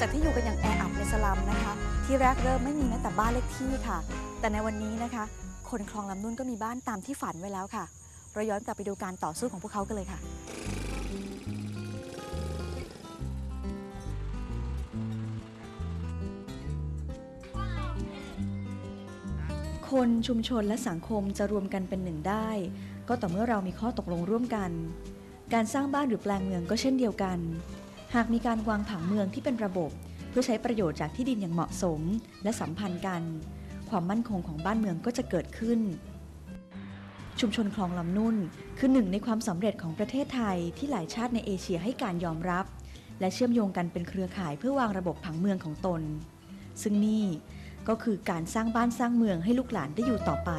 จากที่อยู่กันอย่างแออัดในสลัมนะคะ ที่แรกเริ่มไม่มีแม้แต่บ้านเลขที่ค่ะ แต่ในวันนี้นะคะ คนคลองลำนุ่นก็มีบ้านตามที่ฝันไว้แล้วค่ะ เราย้อนกลับไปดูการต่อสู้ของพวกเขากันเลยค่ะคนชุมชนและสังคมจะรวมกันเป็นหนึ่งได้ ก็ต่อเมื่อเรามีข้อตกลงร่วมกัน การสร้างบ้านหรือแปลงเมืองก็เช่นเดียวกัน หากมีการวางผังเมืองที่เป็นระบบ เพื่อใช้ประโยชน์จากที่ดินอย่างเหมาะสม และสัมพันธ์กัน ความมั่นคงของบ้านเมืองก็จะเกิดขึ้น ชุมชนคลองลำนุ่น คือหนึ่งในความสำเร็จของประเทศไทยที่หลายชาติในเอเชียให้การยอมรับ และเชื่อมโยงกันเป็นเครือข่ายเพื่อวางระบบผังเมืองของตน ซึ่งนี่ก็คือการสร้างบ้านสร้างเมืองให้ลูกหลานได้อยู่ต่อไป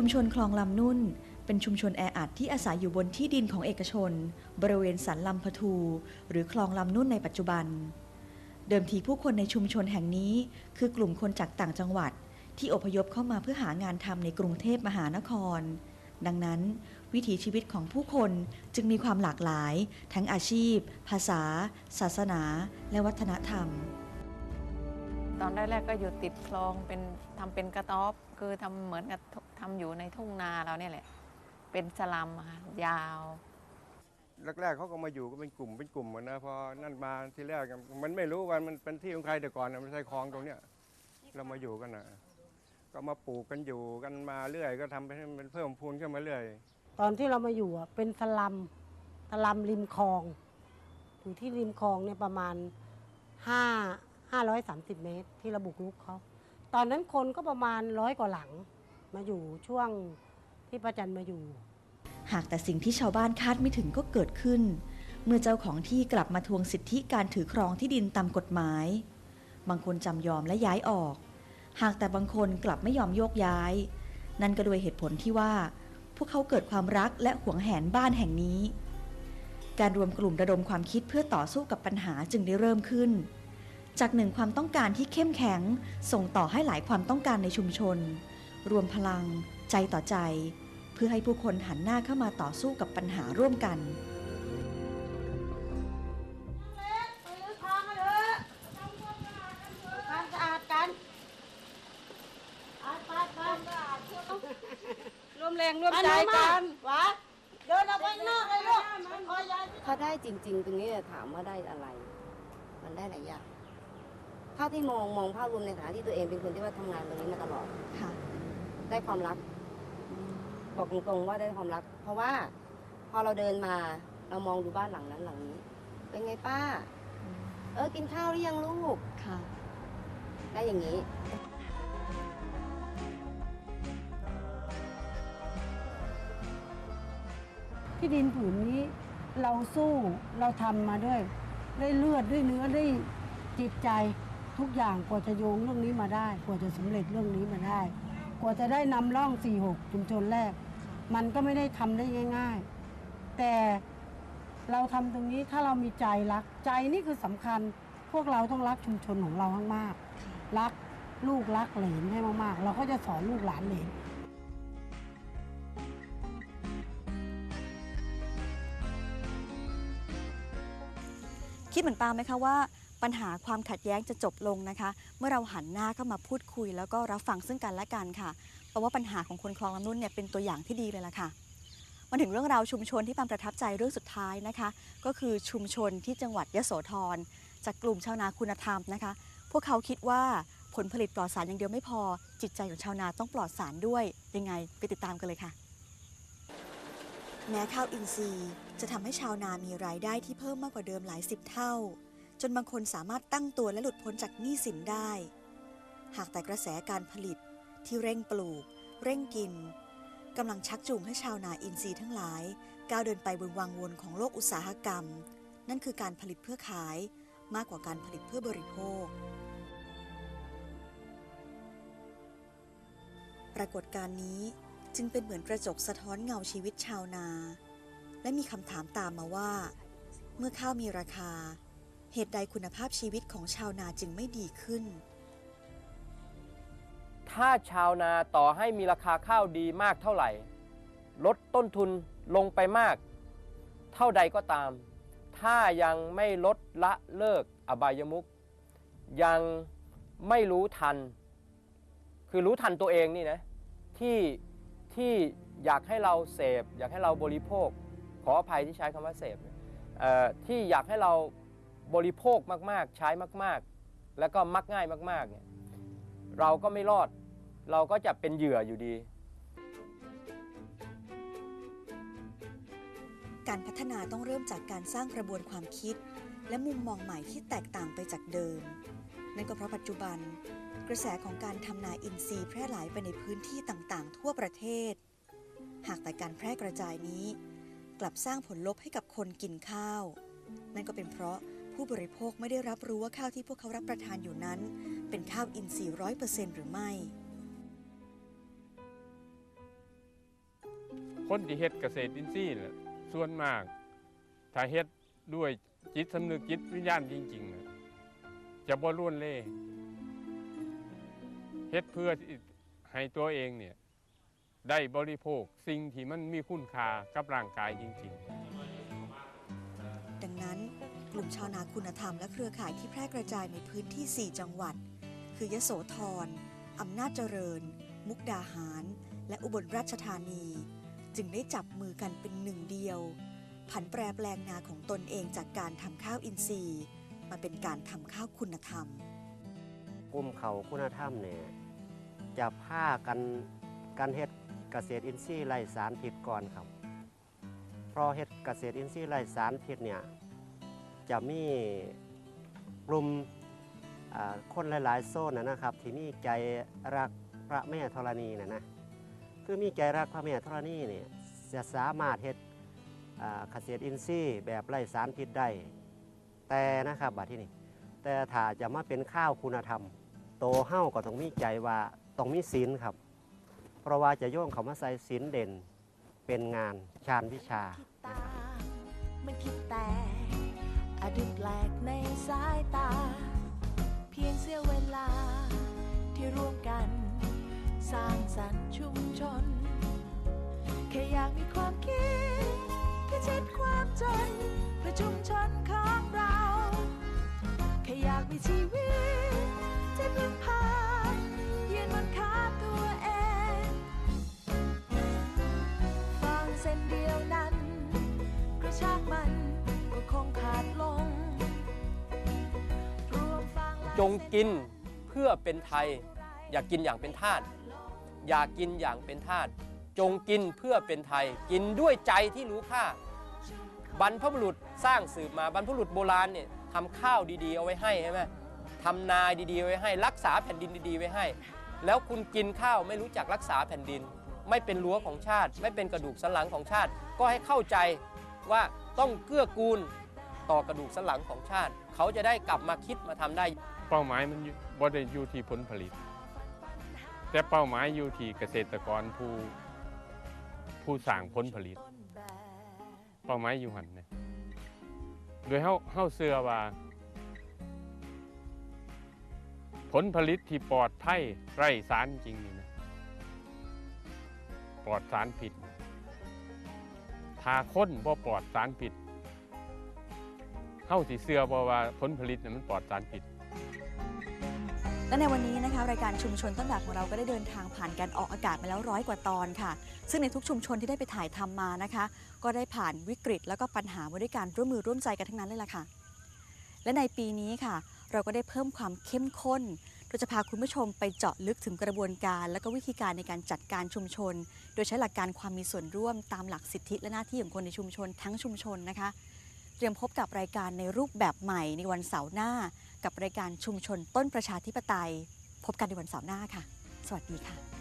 ชุมชนคลองลำนุ่น เป็นชุมชนแออัดที่อาศัยอยู่บนที่ดินของเอกชน บริเวณสันลำพทู หรือคลองลำนุ่นในปัจจุบัน เดิมทีผู้คนในชุมชนแห่งนี้ คือกลุ่มคนจากต่างจังหวัด ที่อพยพเข้ามาเพื่อหางานทำในกรุงเทพมหานคร ดังนั้น วิถีชีวิตของผู้คนจึงมีความหลากหลาย ทั้งอาชีพ ภาษา ศาสนา และวัฒนธรรม ตอนแรกๆก็อยู่ติดคลองเป็นทำเป็นกระต๊อบคือทำเหมือนกับทำอยู่ในทุ่งนาเราเนี่ยแหละ เป็นสลัมอะค่ะยาว แรกๆเขาก็มาอยู่ก็เป็นกลุ่มเป็นกลุ่มอะนะพอนั่นมาที่แรกอะมันไม่รู้ว่ามันเป็นที่ของใครแต่ก่อนอะมันใช่คลองตรงเนี้ยเรามาอยู่กันนะก็มาปลูกกันอยู่กันมาเรื่อย ก็ทำไปให้มันเพิ่มพูนขึ้นมาเรื่อย ตอนที่เรามาอยู่อะเป็นสลัมสลัมริมคลองอยู่ที่ริมคลองเนี่ยประมาณห้า ห้าร้อยสามสิบเมตรที่ราบุกรุกเขา ตอนนั้นคนก็ประมาณร้อยกว่าหลัง มาอยู่ช่วงที่ประจันมาอยู่ หากแต่สิ่งที่ชาวบ้านคาดไม่ถึงก็เกิดขึ้น เมื่อเจ้าของที่กลับมาทวงสิทธิการถือครองที่ดินตามกฎหมาย บางคนจำยอมและย้ายออก หากแต่บางคนกลับไม่ยอมโยกย้าย นั่นก็ด้วยเหตุผลที่ว่า พวกเขาเกิดความรักและหวงแหนบ้านแห่งนี้ การรวมกลุ่มระดมความคิดเพื่อต่อสู้กับปัญหาจึงได้เริ่มขึ้น จากหนึ่งความต้องการที่เข้มแข็ง ส่งต่อให้หลายความต้องการในชุมชน รวมพลัง ใจต่อใจ เพื่อให้ผู้คนหันหน้าเข้ามาต่อสู้กับปัญหาร่วมกันความสะอาดกันร่วมแรงร่วมใจกันวาเดินออกไปนอกเลยลูกคอยยายถ้าได้จริง ๆ ตรงนี้ถามว่าได้อะไร มันได้หลายอย่าง เท่าที่มองมองภาพรวมในฐานะที่ตัวเองเป็นคนที่ว่าทำงานตรงนี้มาตลอด ค่ะ ได้ความรัก บอกตรงๆว่าได้ความรัก เพราะว่าพอเราเดินมาเรามองดูบ้านหลังนั้นหลังนี้ เป็นไงป้า เออกินข้าวหรือยังลูก ค่ะ ได้อย่างนี้ ที่ดินผืนนี้เราสู้เราทำมาด้วยด้วยเลือดด้วยเนื้อด้วยจิตใจ ทุกอย่างกว่าจะโยงเรื่องนี้มาได้ กว่าจะสำเร็จเรื่องนี้มาได้ กว่าจะได้นำร่อง 46 ชุมชนแรก มันก็ไม่ได้ทำได้ง่าย ๆ แต่เราทำตรงนี้ถ้าเรามีใจรักใจนี่คือสำคัญ พวกเราต้องรักชุมชนของเรามากๆรักลูกรักเหลนให้มากๆ เราก็จะสอนลูกหลานเหลนคิดเหมือนปาไหมคะว่า ปัญหาความขัดแย้งจะจบลงนะคะ เมื่อเราหันหน้าเข้ามาพูดคุย แล้วก็รับฟังซึ่งกันและกันค่ะเพราะว่าปัญหาของคนคลองลำนุ่นเนี่ยเป็นตัวอย่างที่ดีเลยล่ะค่ะมาถึงเรื่องราวชุมชนที่ปามประทับใจเรื่องสุดท้ายนะคะ ก็คือชุมชนที่จังหวัดยโสธรจากกลุ่มชาวนาคุณธรรมนะคะ พวกเขาคิดว่าผลผลิตปลอดสารอย่างเดียวไม่พอ จิตใจของชาวนาต้องปลอดสารด้วยยังไงไปติดตามกันเลยค่ะ แม้ข้าวอินทรีย์จะทำให้ชาวนามีรายได้ที่เพิ่มมากกว่าเดิมหลายสิบเท่า จนบางคนสามารถตั้งตัวและหลุดพ้นจากหนี้สินได้ หากแต่กระแสการผลิตที่เร่งปลูก เร่งกินกำลังชักจูงให้ชาวนาอินทรีย์ทั้งหลาย ก้าวเดินไปบนวังวนของโลกอุตสาหกรรม นั่นคือการผลิตเพื่อขายมากกว่าการผลิตเพื่อบริโภค ปรากฏการณ์นี้จึงเป็นเหมือนกระจกสะท้อนเงาชีวิตชาวนา และมีคำถามตามมาว่า เมื่อข้าวมีราคา เหตุใดคุณภาพชีวิตของชาวนาจึงไม่ดีขึ้น ถ้าชาวนาต่อให้มีราคาข้าวดีมากเท่าไหร่ ลดต้นทุนลงไปมาก เท่าใดก็ตาม ถ้ายังไม่ลดละเลิกอบายมุขยังไม่รู้ทัน คือรู้ทันตัวเองนี่นะที่ที่อยากให้เราเสพ อยากให้เราบริโภค ขออภัยที่ใช้คำว่าเสพที่อยากให้เรา บริโภคมาก ๆ ใช้มาก ๆ แล้วก็มักง่ายมาก ๆ เนี่ย เราก็ไม่รอด เราก็จะเป็นเหยื่ออยู่ดี การพัฒนาต้องเริ่มจากการสร้างกระบวนความคิด และมุมมองใหม่ที่แตกต่างไปจากเดิม นั่นก็เพราะปัจจุบัน กระแสของการทำนาอินทรีย์แพร่หลายไปในพื้นที่ต่าง ๆ ทั่วประเทศ หากแต่การแพร่กระจายนี้ กลับสร้างผลลบให้กับคนกินข้าว นั่นก็เป็นเพราะ ผู้บริโภคไม่ได้รับรู้ว่าข้าวที่พวกเขารับประทานอยู่นั้น เป็นข้าวอินทรีย์ร้อยเปอร์เซ็นต์หรือไม่ คนที่เฮ็ดเกษตรอินทรีย์น่ะส่วนมาก ถ้าเฮ็ดด้วยจิตสำนึกจิตวิญญาณจริงๆน่ะจะบ่ล้วนเล่เฮ็ดเพื่อที่ให้ตัวเองเนี่ยได้บริโภคสิ่งที่มันมีคุณค่ากับร่างกายจริง ๆ ชาวนาคุณธรรมและเครือข่ายที่แพร่กระจายในพื้นที่ 4 จังหวัด คือยโสธรอำนาจเจริญ มุกดาหาร และอุบลราชธานี จึงได้จับมือกันเป็นหนึ่งเดียว ผันแปรแปลงนาของตนเองจากการทำข้าวอินทรีย์ มาเป็นการทำข้าวคุณธรรม กลุ่มเขาคุณธรรมเนี่ยจะพากันกันเฮ็ดเกษตรอินทรีย์ไร้สารพิษก่อนครับเพราะเฮ็ดเกษตรอินทรีย์ไร้สารพิษเนี่ย จะมีกลุ่มคนหลายๆ โซนนะครับ ที่มีใจรักพระแม่ธรณีนะนะคือมีใจรักพระแม่ธรณีเนี่ยจะสามารถเฮ็ดอ่าเกษตรอินทรีย์แบบไร้สารพิษได้ แต่นะครับบัดที่นี่แต่ถ้าจะมาเป็นข้าวคุณธรรม โตเฮ้าก็ต้องมีใจว่าต้องมีศีลครับ เพราะว่าจะโยงเขามาใส่ศีลเด่นเป็นงานชาญวิชามันคิดแอดุดแปลกในสายตา เพียงเสี้ยวเวลาที่ร่วมกัน สร้างสรรค์ชุมชน แค่อยากมีความคิดพิชิตความจนเพื่อชุมชนของเราแค่อยากมีชีวิตที่พึ่งพายืนบนขาตัว จงกินเพื่อเป็นไทย อย่ากกินอย่างเป็นทาสอย่ากกินอย่างเป็นทาสจงกินเพื่อเป็นไทย กินด้วยใจที่รู้ค่า บรรพบุรุษสร้างสืบมาบรรพบุรุษโบราณเนี่ยทำข้าวดีๆ เอาไว้ให้ใช่ไหมทำนาดีๆเอาไว้ให้ รักษาแผ่นดินดีๆ ไว้ให้ แล้วคุณกินข้าวไม่รู้จักรักษาแผ่นดิน ไม่เป็นรั้วของชาติ ไม่เป็นกระดูกสันหลังของชาติ ก็ให้เข้าใจว่าต้องเกื้อกูลต่อกระดูกสันหลังของชาติ เขาจะได้กลับมาคิดมาทำได้ เป้าหมายมันอยู่บ่ได้อยู่ที่ผลผลิต แต่เป้าหมายอยู่ที่เกษตรกรผู้ผู้สร้างผลผลิต เป้าหมายอยู่หันเนี่ยโดยเฮาเฮาเชื่อว่า ผลผลิตที่ปลอดภัยไร้สารจริงนี่นะปลอดสารผิดถ้าคนบ่ปลอดสารผิดเฮาสิเชื่อบ่ว่าผลผลิตนั้นมันปลอดสารผิด และในวันนี้นะคะรายการชุมชนต้นแบบของเราก็ได้เดินทางผ่านการออกอากาศมาแล้วร้อยกว่าตอนค่ะ ซึ่งในทุกชุมชนที่ได้ไปถ่ายทำมานะคะ ก็ได้ผ่านวิกฤต แล้วก็ปัญหามาด้วยการร่วมมือร่วมใจกันทั้งนั้นเลยล่ะค่ะ และในปีนี้ค่ะ เราก็ได้เพิ่มความเข้มข้นโดยจะพาคุณผู้ชมไปเจาะลึกถึงกระบวนการ และก็วิธีการในการจัดการชุมชน โดยใช้หลักการความมีส่วนร่วมตามหลักสิทธิและหน้าที่ของคนในชุมชนทั้งชุมชนนะคะ เตรียมพบกับรายการในรูปแบบใหม่ในวันเสาร์หน้า กับรายการชุมชนต้นประชาธิปไตย พบกันในวันเสาร์หน้าค่ะ สวัสดีค่ะ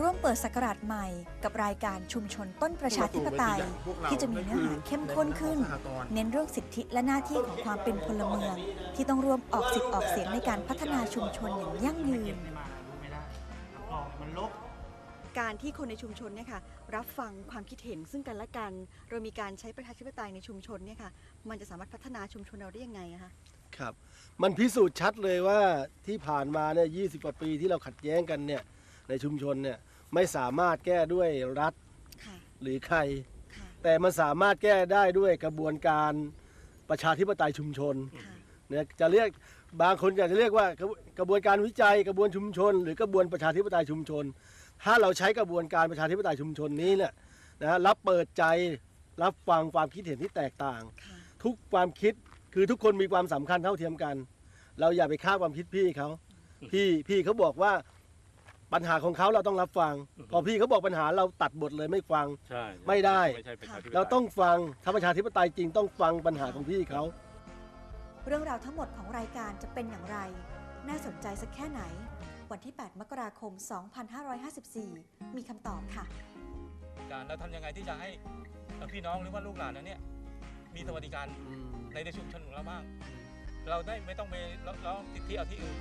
ร่วมเปิดศักราชใหม่กับรายการชุมชนต้นประชาธิปไตย ที่จะมีเนื้อหาเข้มข้นขึ้น เน้นเรื่องสิทธิและหน้าที่ของความเป็นพลเมือง ที่ต้องร่วมออกสิทธิ์ออกเสียงในการพัฒนาชุมชนอย่างยั่งยืนไม่มารู้ไม่ได้แล้วก็มันลกการที่คนในชุมชนเนี่ยค่ะรับฟังความคิดเห็นซึ่งกันและกัน เรามีการใช้ประชาธิปไตยในชุมชนเนี่ยค่ะมันจะสามารถพัฒนาชุมชนเราได้ยังไงอะคะครับ มันพิสูจน์ชัดเลยว่าที่ผ่านมาเนี่ยยีกว่าปีที่เราขัดแย้งกันเนี่ย ในชุมชนเนี่ยไม่สามารถแก้ด้วยรัฐค่ะหรือใคร ค่ะแต่มันสามารถแก้ได้ด้วยกระบวนการประชาธิปไตยชุมชนค่ะเนี่ยจะเรียกบางคนอาจจะเรียกว่ากระบกระบวนการวิจัยกระบวนชุมชน หรือกระบวนประชาธิปไตยชุมชน ถ้าเราใช้กระบวนการประชาธิปไตยชุมชนนี้เนี่ยนะรับเปิดใจรับฟังความคิดเห็นที่แตกต่าง ค่ะ ทุกความคิดคือทุกคนมีความสำคัญเท่าเทียมกัน เราอย่าไปฆ่าความคิดพี่เขาพี่พี่เขาบอกว่า ปัญหาของเขาเราต้องรับฟังพอพี่เขาบอกปัญหาเราตัดบทเลยไม่ฟัง ใช่ไม่ได้ ไม่ใช่ประชาธิปไตย เราต้องฟังถ้าประชาธิปไตยจริงต้องฟังปัญหาของพี่เขา เรื่องราวทั้งหมดของรายการจะเป็นอย่างไร น่าสนใจสักแค่ไหน วันที่ 8 มกราคม 2554 มีคำตอบค่ะ การแล้วทำยังไงที่จะให้เอ่อพี่น้องหรือว่าลูกหลานเราเนี่ยมีสวัสดิการในในชุมชนของเราบ้าง เราได้ไม่ต้องไปร้องสิทธิเอาที่อื่น